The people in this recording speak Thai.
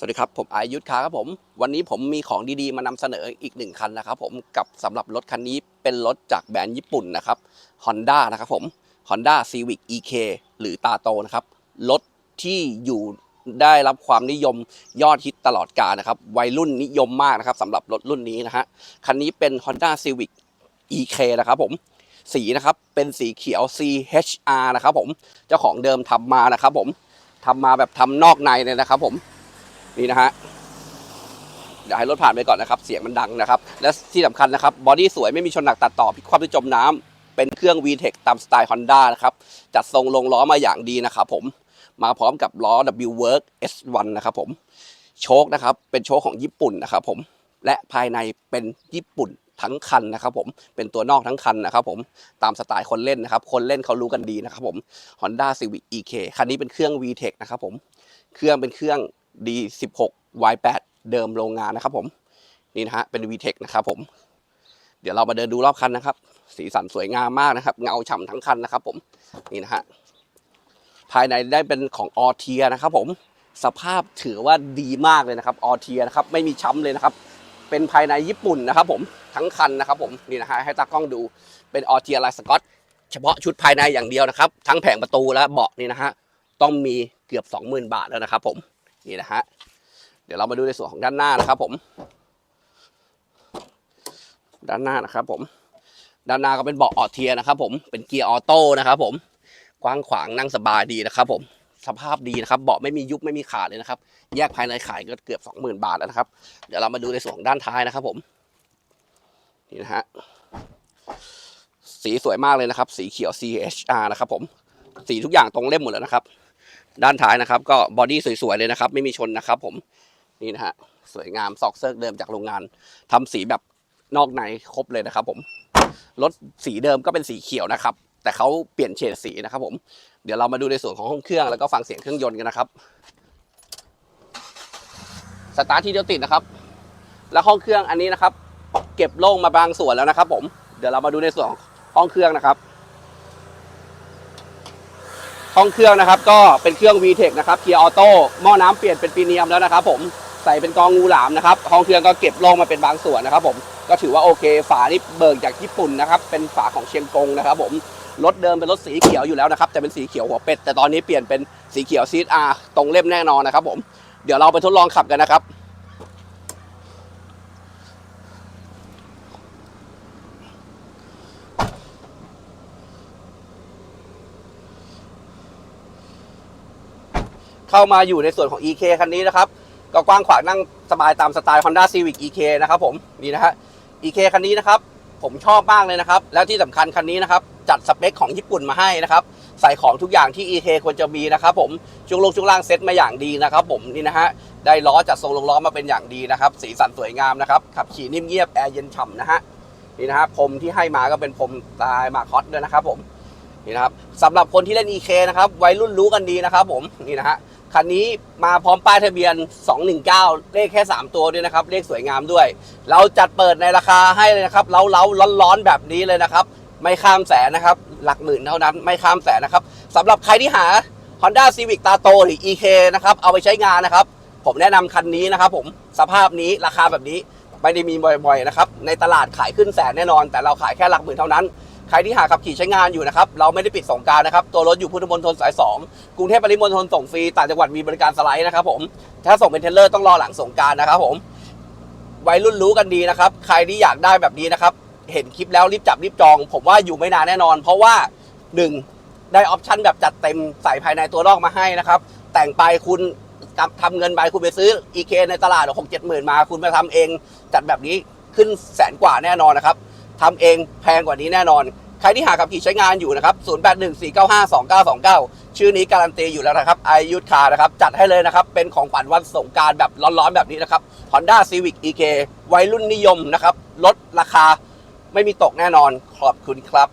สวัสดีครับ ผมอายุทธคาครับผม วันนี้ผมมีของดีๆ มานำเสนออีกหนึ่งคันนะครับผมกับสำหรับรถคันนี้เป็นรถจากแบรนด์ญี่ปุ่นนะครับ Honda นะครับผม Honda Civic EK หรือตาโตนะครับ รถที่อยู่ได้รับความนิยมยอดฮิตตลอดกาลนะครับ วัยรุ่นนิยมมากนะครับสำหรับรถรุ่นนี้นะฮะคันนี้เป็น Honda Civic EK นะครับผมสีนะครับเป็นสีเขียว CHR นะครับผมเจ้าของเดิมทำมานะครับผมทำมาแบบทำนอกในเลยนะครับผม นี่นะฮะเดี๋ยวให้รถผ่านไปก่อนนะครับ เสียงมันดังนะครับ และที่สำคัญนะครับ บอดี้สวยไม่มีชนหนักตัดต่อพลิกคว่ำหรือจมน้ำเป็นเครื่อง VTEC ตามสไตล์ Honda นะครับ จัดทรงลงล้อมาอย่างดีนะครับผม มาพร้อมกับล้อ W Work S1 นะครับผม โชคนะครับ เป็นโชคของญี่ปุ่นนะครับผม และภายในเป็นญี่ปุ่นทั้งคันนะครับผม เป็นตัวนอกทั้งคันนะครับผม ตามสไตล์คนเล่นนะครับ คนเล่นเขารู้กันดีนะครับผม Honda Civic EK คันนี้เป็นเครื่อง VTEC นะครับผม เครื่องเป็นเครื่อง D16 Y8 เดิมโรงงานนะครับผม นี่นะฮะ เป็น VTEC นะครับผม เดี๋ยวเรามาเดินดูรอบคันนะครับ สีสันสวยงามมากนะครับ เงาฉ่ำทั้งคันนะครับผม นี่นะฮะ ภายในได้เป็นของออเทียนะครับผม สภาพถือว่าดีมากเลยนะครับออเทียนะครับ ไม่มีช้ำเลยนะครับ เป็นภายในญี่ปุ่นนะครับผม ทั้งคันนะครับผม นี่นะฮะ ให้ตากล้องดู เป็นออเทียลายสกอต เฉพาะชุดภายในอย่างเดียวนะครับ ทั้งแผงประตูและเบาะนี่นะฮะ ต้องมีเกือบ 20,000 บาทแล้วนะครับผม นี่นะฮะเดี๋ยวเรามาดูในส่วนของด้านหน้านะครับผม ด้านหน้านะครับผม ด้านหน้าก็เป็นเบาะออเทียนะครับผมเป็นเกียร์ออโต้นะครับผมกว้างขวางนั่งสบายดีนะครับผมสภาพดีนะครับเบาะไม่มียุบไม่มีขาดเลยนะครับ แยกภายในขายก็เกือบ 20,000 บาทแล้วนะครับ เดี๋ยวเรามาดูในส่วนของด้านท้ายนะครับผมนี่นะฮะสีสวยมากเลยนะครับ สีเขียว CHR นะครับผม สีทุกอย่างตรงเล่มหมดแล้วนะครับ ด้านท้ายนะครับ ก็บอดี้สวยๆเลยนะครับ ไม่มีชนนะครับ ผมนี่นะฮะสวยงามซอกเซิร์กเดิมจากโรงงานทำสีแบบนอกในครบเลยนะครับ ผมรถสีเดิมก็เป็นสีเขียวนะครับ แต่เขาเปลี่ยนเฉดสีนะครับ ผมเดี๋ยวเรามาดูในส่วนของห้องเครื่องแล้วก็ฟังเสียงเครื่องยนต์กันนะครับสตาร์ทที่เดียวติดนะครับ แล้วห้องเครื่องอันนี้นะครับ เก็บโล่งมาบางส่วนแล้วนะครับ ผมเดี๋ยวเรามาดูในส่วนของห้องเครื่องนะครับ ห้องเครื่องนะครับ ก็เป็นเครื่อง VTEC นะครับเกียร์ออโต้หม้อน้ำเปลี่ยนเป็นปีเนียมแล้วนะครับผมใส่เป็นกองงูหลามนะครับห้องเครื่องก็เก็บลงมาเป็นบางส่วนนะครับผมก็ถือว่าโอเค ฝานี่เบิกจากญี่ปุ่นนะครับเป็นฝาของเชียงกงนะครับผมรถเดิมเป็นรถสีเขียวอยู่แล้วนะครับแต่เป็นสีเขียวหัวเป็ดแต่ตอนนี้เปลี่ยนเป็นสีเขียวซีดอาตรงเล่มแน่นอนนะครับผมเดี๋ยวเราไปทดลองขับกันนะครับ เข้ามาอยู่ในส่วนของ EK คันนี้นะครับก็กว้างขวางนั่งสบายตามสไตล์ Honda Civic EK นะครับผมนี่นะฮะ EK คันนี้นะครับผมชอบมากเลยนะครับ แล้วที่สำคัญคันนี้นะครับจัดสเปคของญี่ปุ่นมาให้นะครับ ใส่ของทุกอย่างที่ EK ควรจะมีนะครับผมช่วงลงช่วงล่างเซ็ตมาอย่างดีนะครับ ผมนี่นะฮะได้ล้อจัดทรงลงล้อมาเป็นอย่างดีนะครับ สีสันสวยงามนะครับขับขี่นิ่มเงียบแอร์เย็นฉ่ำนะฮะนี่นะฮะพรมที่ให้มาก็เป็นพรมลายมาคอสด้วยนะครับผมนี่นะครับสำหรับคนที่เล่น EK นะครับวัยรุ่นรู้กันดีนะครับ ผมนี่นะฮะ คันนี้มาพร้อมป้ายทะเบียน 219 เลขแค่ 3 ตัวด้วยนะครับ เลขสวยงามด้วย เราจัดเปิดในราคาให้เลยนะครับเล้าเล้าร้อนร้อนๆแบบนี้เลยนะครับ ไม่ข้ามแสนนะครับ หลักหมื่นเท่านั้น ไม่ข้ามแสนนะครับสำหรับใครที่หา Honda Civic ตาโตหรือ EK นะครับ เอาไปใช้งานนะครับ ผมแนะนำคันนี้นะครับผม สภาพนี้ราคาแบบนี้ไม่ได้มีบ่อยๆนะครับ ในตลาดขายขึ้นแสนแน่นอน แต่เราขายแค่หลักหมื่นเท่านั้น ใครที่หาขับขี่ใช้งานอยู่นะครับ เราไม่ได้ปิดสงการนะครับ ตัวรถอยู่พุทธมณฑลสาย 2 กรุงเทพปริมณฑลส่งฟรี ต่างจังหวัดมีบริการสไลด์นะครับผม ถ้าส่งเป็นเทเลอร์ต้องรอหลังสงการนะครับผมวัยรุ่นรู้กันดีนะครับ ใครที่อยากได้แบบนี้นะครับ เห็นคลิปแล้วรีบจับรีบจอง ผมว่าอยู่ไม่นานแน่นอน เพราะว่า 1 ได้ออปชั่นแบบจัดเต็มใส่ภายในตัวนอกมาให้นะครับ แต่งไปคุณทำเงินไปคุณไปซื้อ EK ในตลาดหกเจ็ดหมื่นมา คุณมาทำเองจัดแบบนี้ขึ้นแสนกว่าแน่นอนนะครับ ทำเองแพงกว่านี้แน่นอน ใครที่หาขับขี่ใช้งานอยู่นะครับ 0814952929 ชื่อนี้การันตีอยู่แล้วนะครับไอยุทธคานะครับ จัดให้เลยนะครับ เป็นของขวัญวันสงการแบบร้อนๆแบบนี้นะครับ Honda Civic EK วัยรุ่นนิยมนะครับ ลดราคาไม่มีตกแน่นอน ขอบคุณครับ